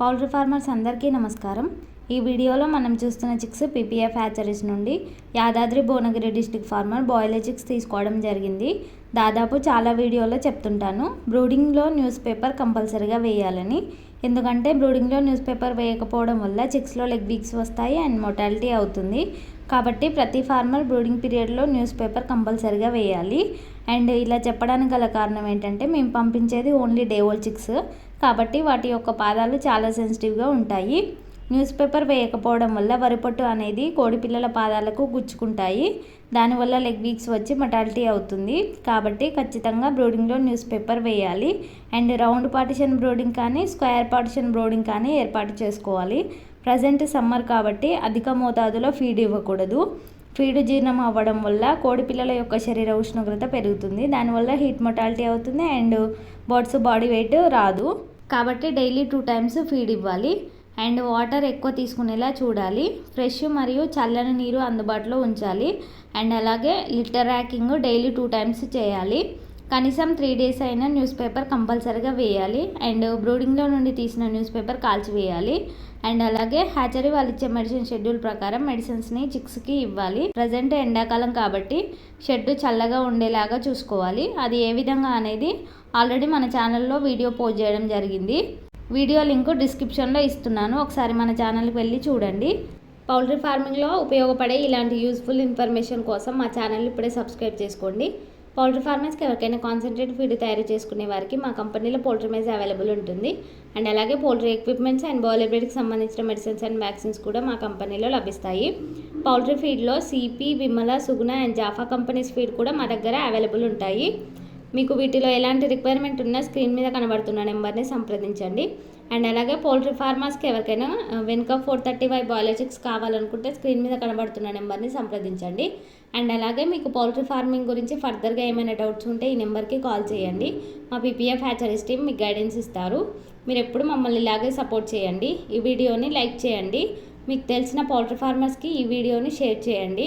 Poultry farmers అందరికీ నమస్కారం. ఈ వీడియోలో మనం చూస్తున్న చిక్స్ పీపీఎఫ్ హ్యాచరీస్ నుండి Yadadri Bhuvanagiri district farmer boiler chicks తీసుకోవడం జరిగింది. దాదాపు చాలా వీడియోలో చెప్తుంటాను. బ్రూడింగ్లో న్యూస్ పేపర్ కంపల్సరీగా వేయాలని. ఎందుకంటే బ్రూడింగ్లో న్యూస్ పేపర్ వేయకపోవడం వల్ల చిక్స్లో లెగ్ వీక్స్ వస్తాయి అండ్ మొటాలిటీ అవుతుంది. కాబట్టి ప్రతి ఫార్మర్ బ్రూడింగ్ పీరియడ్లో న్యూస్ పేపర్ కంపల్సరీగా వేయాలి. అండ్ ఇలా చెప్పడానికి గల కారణం ఏంటంటే మేము పంపించేది ఓన్లీ డేవోల్ చిక్స్ కాబట్టి వాటి యొక్క పాదాలు చాలా సెన్సిటివ్గా ఉంటాయి. న్యూస్ పేపర్ వేయకపోవడం వల్ల వరిపొట్టు అనేది కోడిపిల్లల పాదాలకు గుచ్చుకుంటాయి. దానివల్ల లెగ్ వీక్స్ వచ్చి మటాలిటీ అవుతుంది. కాబట్టి ఖచ్చితంగా బ్రోడింగ్లో న్యూస్ పేపర్ వేయాలి. అండ్ రౌండ్ పార్టిషన్ బ్రోడింగ్ కానీ స్క్వేర్ పార్టిషన్ బ్రోడింగ్ కానీ ఏర్పాటు చేసుకోవాలి. ప్రజెంట్ సమ్మర్ కాబట్టి అధిక మోతాదులో ఫీడ్ ఇవ్వకూడదు. ఫీడ్ జీర్ణం అవ్వడం వల్ల కోడి పిల్లల యొక్క శరీర ఉష్ణోగ్రత పెరుగుతుంది. దానివల్ల హీట్ మొటాలిటీ అవుతుంది అండ్ బర్డ్స్ బాడీ వెయిట్ రాదు. కాబట్టి డైలీ టూ టైమ్స్ ఫీడ్ ఇవ్వాలి. అండ్ వాటర్ ఎక్కువ తీసుకునేలా చూడాలి. ఫ్రెష్ మరియు చల్లని నీరు అందుబాటులో ఉంచాలి. అండ్ అలాగే litter raking daily two times చేయాలి. కనీసం త్రీ డేస్ అయినా న్యూస్ పేపర్ కంపల్సరీగా వేయాలి. అండ్ బ్రూడింగ్లో నుండి తీసిన న్యూస్ పేపర్ కాల్చివేయాలి అండ్ అలాగే హ్యాచరీ వాళ్ళు ఇచ్చే మెడిసిన్ షెడ్యూల్ ప్రకారం మెడిసిన్స్ని చిక్స్కి ఇవ్వాలి. ప్రజెంట్ ఎండాకాలం కాబట్టి షెడ్ చల్లగా ఉండేలాగా చూసుకోవాలి. అది ఏ విధంగా అనేది ఆల్రెడీ మన ఛానల్లో వీడియో పోస్ట్ చేయడం జరిగింది. వీడియో లింక్ డిస్క్రిప్షన్లో ఇస్తున్నాను. ఒకసారి మన ఛానల్కి వెళ్ళి చూడండి. పౌల్ట్రీ ఫార్మింగ్లో ఉపయోగపడే ఇలాంటి యూస్ఫుల్ ఇన్ఫర్మేషన్ కోసం మా ఛానల్ ఇప్పుడే సబ్స్క్రైబ్ చేసుకోండి. పౌల్ట్రీ ఫార్మర్స్కి ఎవరికైనా కాన్సన్ట్రేట్ ఫీడ్ తయారు చేసుకునే వారికి మా కంపెనీలో పౌల్ట్రీ మేజ్ అవైలబుల్ ఉంటుంది. అండ్ అలాగే పౌల్ట్రీ ఎక్విప్మెంట్స్ అండ్ బాయిలర్ సంబంధించిన మెడిసిన్స్ అండ్ వ్యాక్సిన్స్ కూడా మా కంపెనీలో లభిస్తాయి. Poultry ఫీడ్లో CP Vimala Suguna and Japfa companies feed కూడా మా దగ్గర అవైలబుల్ ఉంటాయి. మీకు వీటిలో ఎలాంటి రిక్వైర్మెంట్ ఉన్నా స్క్రీన్ మీద కనబడుతున్న నెంబర్ని సంప్రదించండి. అండ్ అలాగే పౌల్ట్రీ ఫార్మర్స్కి ఎవరికైనా వెనుక ఫోర్ థర్టీ ఫైవ్ బయాలజిక్స్ కావాలనుకుంటే స్క్రీన్ మీద కనబడుతున్న నెంబర్ని సంప్రదించండి. అండ్ అలాగే మీకు పౌల్ట్రీ ఫార్మింగ్ గురించి ఫర్దర్గా ఏమైనా డౌట్స్ ఉంటే ఈ నెంబర్కి కాల్ చేయండి. మా పీపీఎఫ్ హ్యాచరీస్ టీమ్ మీకు గైడెన్స్ ఇస్తారు. మీరు ఎప్పుడు మమ్మల్ని ఇలాగే సపోర్ట్ చేయండి. ఈ వీడియోని లైక్ చేయండి. మీకు తెలిసిన పౌల్ట్రీ ఫార్మర్స్కి ఈ వీడియోని షేర్ చేయండి.